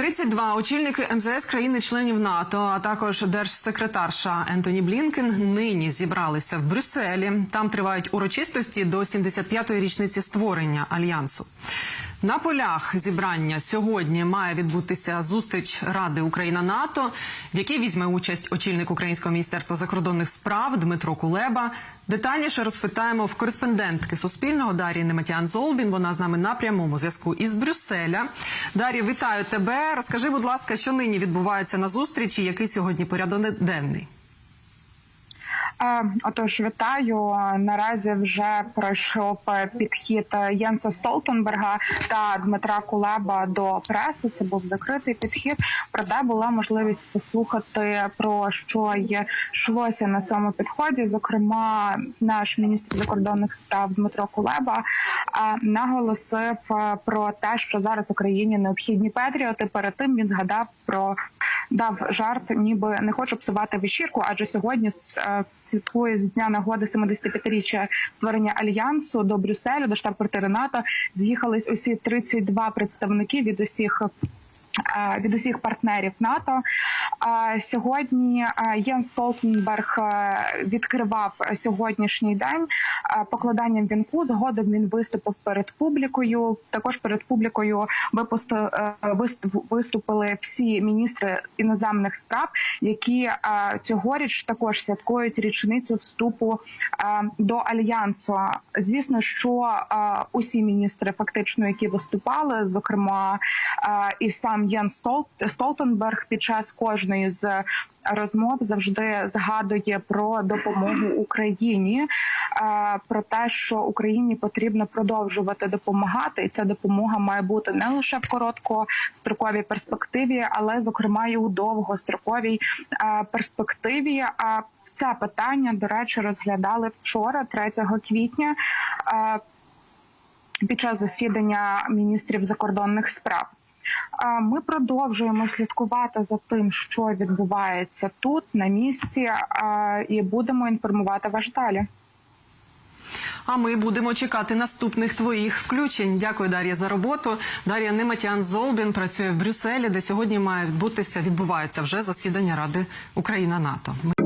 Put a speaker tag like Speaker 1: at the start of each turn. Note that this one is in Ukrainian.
Speaker 1: 32 очільники МЗС країни-членів НАТО, а також держсекретарша Ентоні Блінкен нині зібралися в Брюсселі. Там тривають урочистості до 75-ї річниці створення альянсу. На полях зібрання сьогодні має відбутися зустріч Ради Україна НАТО, в якій візьме участь очільник Українського міністерства закордонних справ Дмитро Кулеба. Детальніше розпитаємо в кореспондентки Суспільного Дарії Нематян Золбін. Вона з нами на прямому зв'язку із Брюсселя. Дар'я, вітаю тебе. Розкажи, будь ласка, що нині відбувається на зустрічі, який сьогодні порядок денний?
Speaker 2: Е, Отож, вітаю. Наразі вже пройшов підхід Єнса Столтенберга та Дмитра Кулеба до преси. Це був закритий підхід. Проте була можливість послухати про що й йшлося на цьому підході. Зокрема, наш міністр закордонних справ Дмитро Кулеба е, наголосив е, про те, що зараз Україні необхідні патріоти. Перед тим він згадав про дав жарт, ніби не хочу псувати вечірку, адже сьогодні з святкує з дня нагоди 75-річчя створення альянсу до Брюсселю, до штаб-квартири НАТО. З'їхались усі 32 представники від усіх. е, Від усіх партнерів НАТО Е, сьогодні Єн Столтенберг відкривав сьогоднішній день покладанням вінку. Згодом він виступив перед публікою. Також перед публікою е, виступили всі міністри іноземних справ, які цьогоріч також святкують річницю вступу до альянсу. Звісно, що усі міністри, фактично, які виступали, зокрема і сам Єн Стол- Столтенберг під час кожної з розмов завжди згадує про допомогу Україні, е, про те, що Україні потрібно продовжувати допомагати, і ця допомога має бути не лише в короткостроковій перспективі, але зокрема і у довгостроковій е, перспективі. А це питання, до речі, розглядали вчора, 3 квітня. е, Під час засідання міністрів закордонних справ ми продовжуємо слідкувати за тим, що відбувається тут на місці, і будемо інформувати вас далі.
Speaker 1: А ми будемо чекати наступних твоїх включень. Дякую, Дар'я, за роботу. Дар'я Нематян Золбін працює в Брюсселі, де сьогодні має відбутися, відбувається вже засідання Ради Україна НАТО. Ми